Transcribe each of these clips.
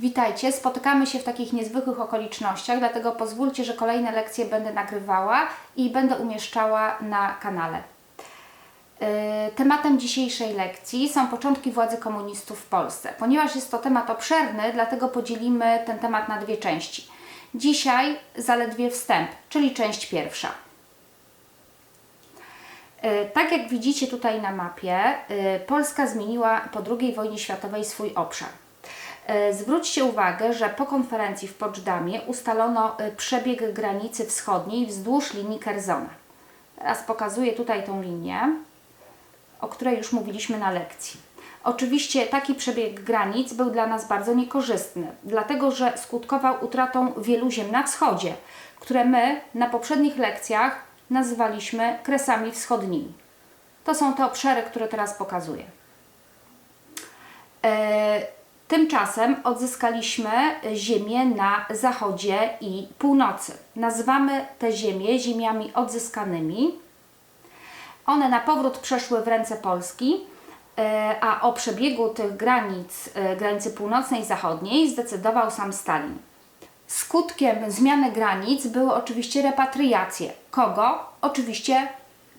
Witajcie, spotykamy się w takich niezwykłych okolicznościach, dlatego pozwólcie, że kolejne lekcje będę nagrywała i będę umieszczała na kanale. Yy, Tematem dzisiejszej lekcji są początki władzy komunistów w Polsce. Ponieważ jest to temat obszerny, dlatego podzielimy ten temat na dwie części. Dzisiaj zaledwie wstęp, czyli część pierwsza. Yy, Tak jak widzicie tutaj na mapie, yy, Polska zmieniła po II wojnie światowej swój obszar. Yy, Zwróćcie uwagę, że po konferencji w Poczdamie ustalono yy, przebieg granicy wschodniej wzdłuż linii Kerzona. Teraz pokazuję tutaj tą linię, o której już mówiliśmy na lekcji. Oczywiście taki przebieg granic był dla nas bardzo niekorzystny, dlatego że skutkował utratą wielu ziem na wschodzie, które my na poprzednich lekcjach nazywaliśmy kresami wschodnimi. To są te obszary, które teraz pokazuję. E, Tymczasem odzyskaliśmy ziemię na zachodzie i północy. Nazywamy te ziemie ziemiami odzyskanymi. One na powrót przeszły w ręce Polski, e, a o przebiegu tych granic, e, granicy północnej i zachodniej zdecydował sam Stalin. Skutkiem zmiany granic były oczywiście repatriacje. Kogo? Oczywiście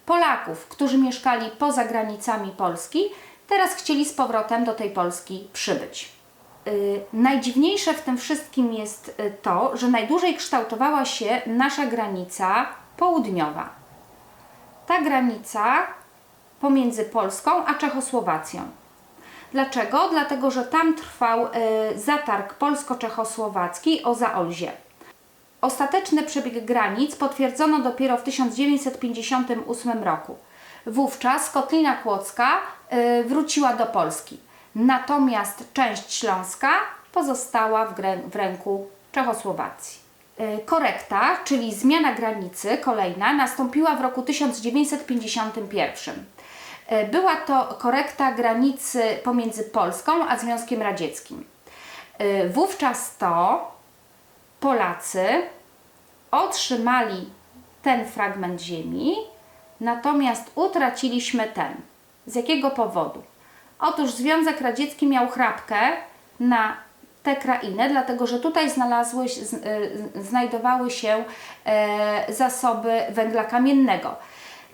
Polaków, którzy mieszkali poza granicami Polski, teraz chcieli z powrotem do tej Polski przybyć. Yy, najdziwniejsze w tym wszystkim jest y, to, że najdłużej kształtowała się nasza granica południowa. Ta granica pomiędzy Polską a Czechosłowacją. Dlaczego? Dlatego, że tam trwał y, zatarg polsko-czechosłowacki o Zaolzie. Ostateczny przebieg granic potwierdzono dopiero w 1958 roku. Wówczas Kotlina Kłodzka y, wróciła do Polski. Natomiast część śląska pozostała w, w ręku Czechosłowacji. Y, Korekta, czyli zmiana granicy kolejna, nastąpiła w roku 1951. Y, Była to korekta granicy pomiędzy Polską a Związkiem Radzieckim. Y, Wówczas to Polacy otrzymali ten fragment ziemi, natomiast utraciliśmy ten. Z jakiego powodu? Otóż Związek Radziecki miał chrapkę na tę krainę, dlatego że tutaj znalazły, y, znajdowały się e, zasoby węgla kamiennego.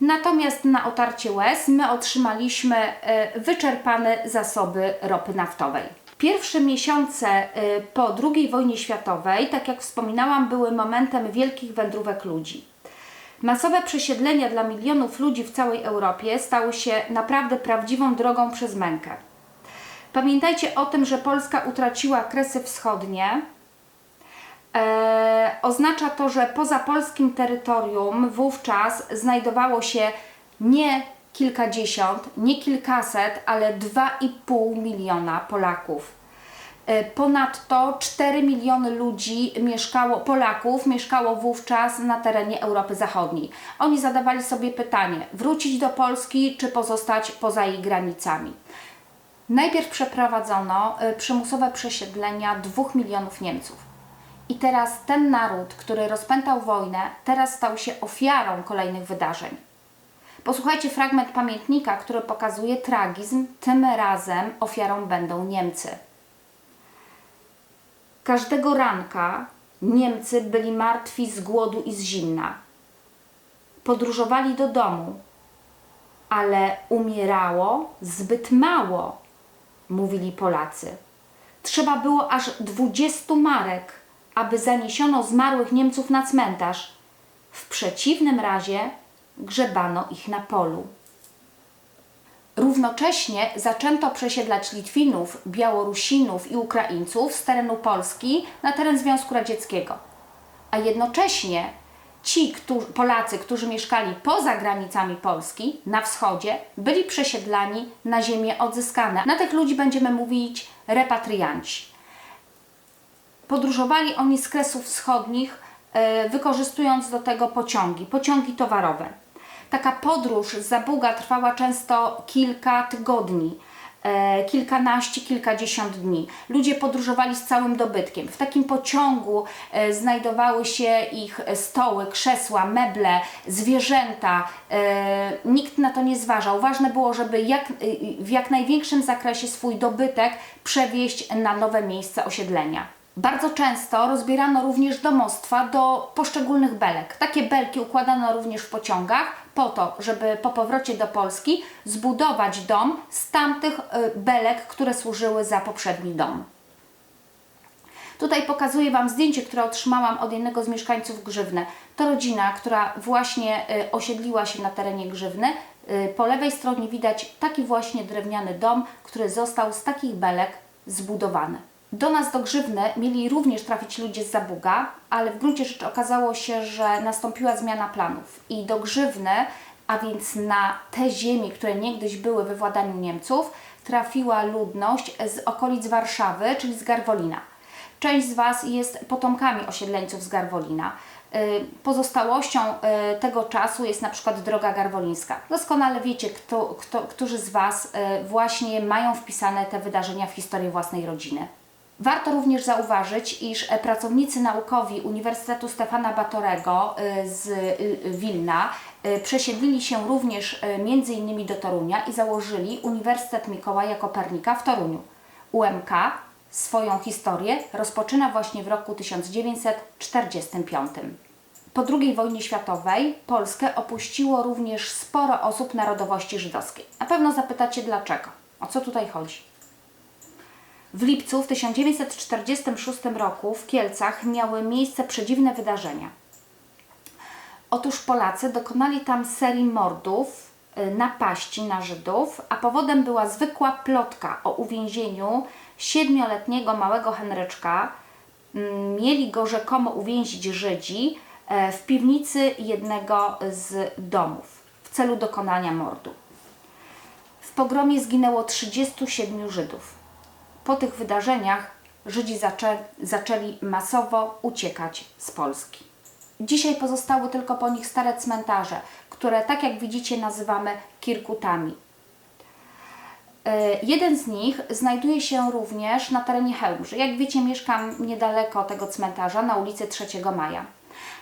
Natomiast na otarcie łez my otrzymaliśmy e, wyczerpane zasoby ropy naftowej. Pierwsze miesiące e, po II wojnie światowej, tak jak wspominałam, były momentem wielkich wędrówek ludzi. Masowe przesiedlenia dla milionów ludzi w całej Europie stały się naprawdę prawdziwą drogą przez mękę. Pamiętajcie o tym, że Polska utraciła kresy wschodnie. E, oznacza to, że poza polskim terytorium wówczas znajdowało się nie kilkadziesiąt, nie kilkaset, ale 2,5 miliona Polaków. E, Ponadto 4 miliony ludzi mieszkało, Polaków mieszkało wówczas na terenie Europy Zachodniej. Oni zadawali sobie pytanie, wrócić do Polski czy pozostać poza jej granicami. Najpierw przeprowadzono y, przymusowe przesiedlenia 2 milionów Niemców. I teraz ten naród, który rozpętał wojnę, teraz stał się ofiarą kolejnych wydarzeń. Posłuchajcie fragment pamiętnika, który pokazuje tragizm. Tym razem ofiarą będą Niemcy. Każdego ranka Niemcy byli martwi z głodu i z zimna. Podróżowali do domu, ale umierało zbyt mało, mówili Polacy. Trzeba było aż 20 marek, aby zaniesiono zmarłych Niemców na cmentarz. W przeciwnym razie grzebano ich na polu. Równocześnie zaczęto przesiedlać Litwinów, Białorusinów i Ukraińców z terenu Polski na teren Związku Radzieckiego. A jednocześnie ci którzy, Polacy, którzy mieszkali poza granicami Polski, na wschodzie, byli przesiedlani na ziemie odzyskane. Na tych ludzi będziemy mówić repatrianci. Podróżowali oni z kresów wschodnich, e, wykorzystując do tego pociągi, pociągi towarowe. Taka podróż Zabuga trwała często kilka tygodni. e, kilkanaście, kilkadziesiąt dni. Ludzie podróżowali z całym dobytkiem. W takim pociągu e, znajdowały się ich stoły, krzesła, meble, zwierzęta. E, nikt na to nie zważał. Ważne było, żeby jak, w jak największym zakresie swój dobytek przewieźć na nowe miejsce osiedlenia. Bardzo często rozbierano również domostwa do poszczególnych belek. Takie belki układano również w pociągach po to, żeby po powrocie do Polski zbudować dom z tamtych y, belek, które służyły za poprzedni dom. Tutaj pokazuję Wam zdjęcie, które otrzymałam od jednego z mieszkańców Grzywny. To rodzina, która właśnie y, osiedliła się na terenie Grzywny. Y, Po lewej stronie widać taki właśnie drewniany dom, który został z takich belek zbudowany. Do nas do Grzywny mieli również trafić ludzie z Zabuga, ale w gruncie rzeczy okazało się, że nastąpiła zmiana planów i do Grzywny, a więc na te ziemie, które niegdyś były we władaniu Niemców, trafiła ludność z okolic Warszawy, czyli z Garwolina. Część z Was jest potomkami osiedleńców z Garwolina. Y, Pozostałością y, tego czasu jest na przykład droga garwolińska. Doskonale wiecie, kto, kto, którzy z Was y, właśnie mają wpisane te wydarzenia w historię własnej rodziny. Warto również zauważyć, iż e, pracownicy naukowi Uniwersytetu Stefana Batorego y, z y, Wilna przesiedlili się również innymi do Torunia i założyli Uniwersytet Mikołaja Kopernika w Toruniu. UMK swoją historię rozpoczyna właśnie w roku 1945. Po II wojnie światowej Polskę opuściło również sporo osób narodowości żydowskiej. Na pewno zapytacie dlaczego. O co tutaj chodzi? W lipcu w 1946 roku w Kielcach miały miejsce przedziwne wydarzenia. Otóż Polacy dokonali tam serii mordów, y, napaści na Żydów, a powodem była zwykła plotka o uwięzieniu siedmioletniego małego Henryczka. Mm, Mieli go rzekomo uwięzić Żydzi e, w piwnicy jednego z domów w celu dokonania mordu. W pogromie zginęło 37 Żydów. Po tych wydarzeniach Żydzi zaczę, zaczęli masowo uciekać z Polski. Dzisiaj pozostały tylko po nich stare cmentarze, które, tak jak widzicie, nazywamy kirkutami. E, Jeden z nich znajduje się również na terenie Chełmży. Jak wiecie, mieszkam niedaleko tego cmentarza na ulicy 3 Maja.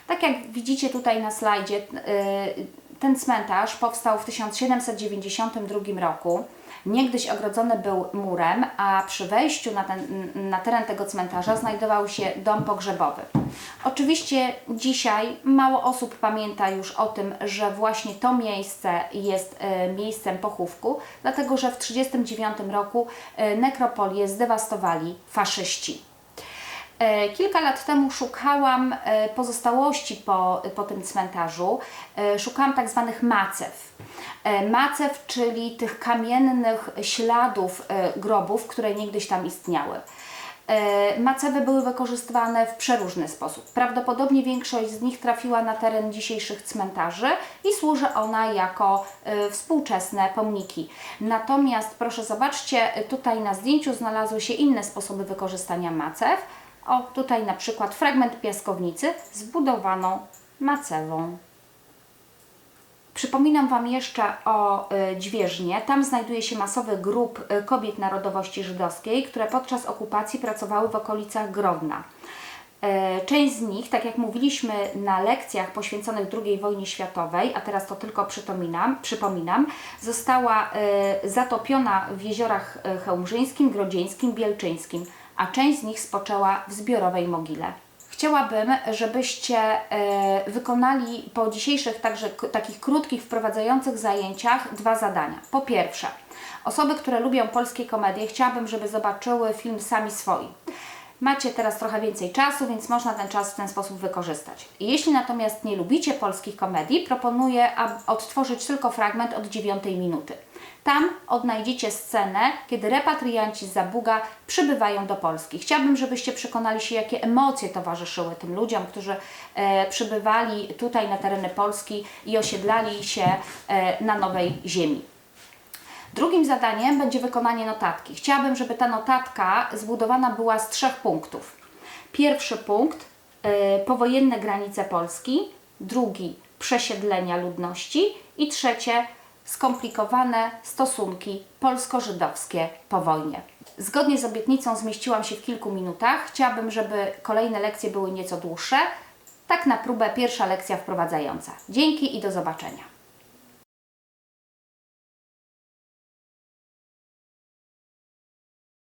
Tak jak widzicie tutaj na slajdzie, e, ten cmentarz powstał w 1792 roku. Niegdyś ogrodzony był murem, a przy wejściu na, ten, na teren tego cmentarza znajdował się dom pogrzebowy. Oczywiście dzisiaj mało osób pamięta już o tym, że właśnie to miejsce jest e, miejscem pochówku, dlatego że w 1939 roku e, nekropolię zdewastowali faszyści. E, Kilka lat temu szukałam e, pozostałości po, po tym cmentarzu. E, Szukałam tak zwanych macew. Macew, czyli tych kamiennych śladów grobów, które niegdyś tam istniały. Macewy były wykorzystywane w przeróżny sposób. Prawdopodobnie większość z nich trafiła na teren dzisiejszych cmentarzy i służy ona jako współczesne pomniki. Natomiast proszę zobaczcie, tutaj na zdjęciu znalazły się inne sposoby wykorzystania macew. O, tutaj na przykład fragment piaskownicy zbudowaną macewą. Przypominam Wam jeszcze o y, Dźwieżnie. Tam znajduje się masowy grup y, kobiet narodowości żydowskiej, które podczas okupacji pracowały w okolicach Grodna. Y, Część z nich, tak jak mówiliśmy na lekcjach poświęconych II wojnie światowej, a teraz to tylko przypominam, przypominam została y, zatopiona w jeziorach chełmżyńskim, grodzieńskim, bielczyńskim, a część z nich spoczęła w zbiorowej mogile. Chciałabym, żebyście e, wykonali po dzisiejszych także takich krótkich, wprowadzających zajęciach dwa zadania. Po pierwsze, osoby, które lubią polskie komedie, chciałabym, żeby zobaczyły film Sami Swoi. Macie teraz trochę więcej czasu, więc można ten czas w ten sposób wykorzystać. Jeśli natomiast nie lubicie polskich komedii, proponuję odtworzyć tylko fragment od dziewiątej minuty. Tam odnajdziecie scenę, kiedy repatrianci z Zabuga przybywają do Polski. Chciałabym, żebyście przekonali się, jakie emocje towarzyszyły tym ludziom, którzy e, przybywali tutaj na tereny Polski i osiedlali się e, na nowej ziemi. Drugim zadaniem będzie wykonanie notatki. Chciałabym, żeby ta notatka zbudowana była z trzech punktów. Pierwszy punkt y, powojenne granice Polski, drugi przesiedlenia ludności i trzecie skomplikowane stosunki polsko-żydowskie po wojnie. Zgodnie z obietnicą zmieściłam się w kilku minutach. Chciałabym, żeby kolejne lekcje były nieco dłuższe. Tak na próbę pierwsza lekcja wprowadzająca. Dzięki i do zobaczenia.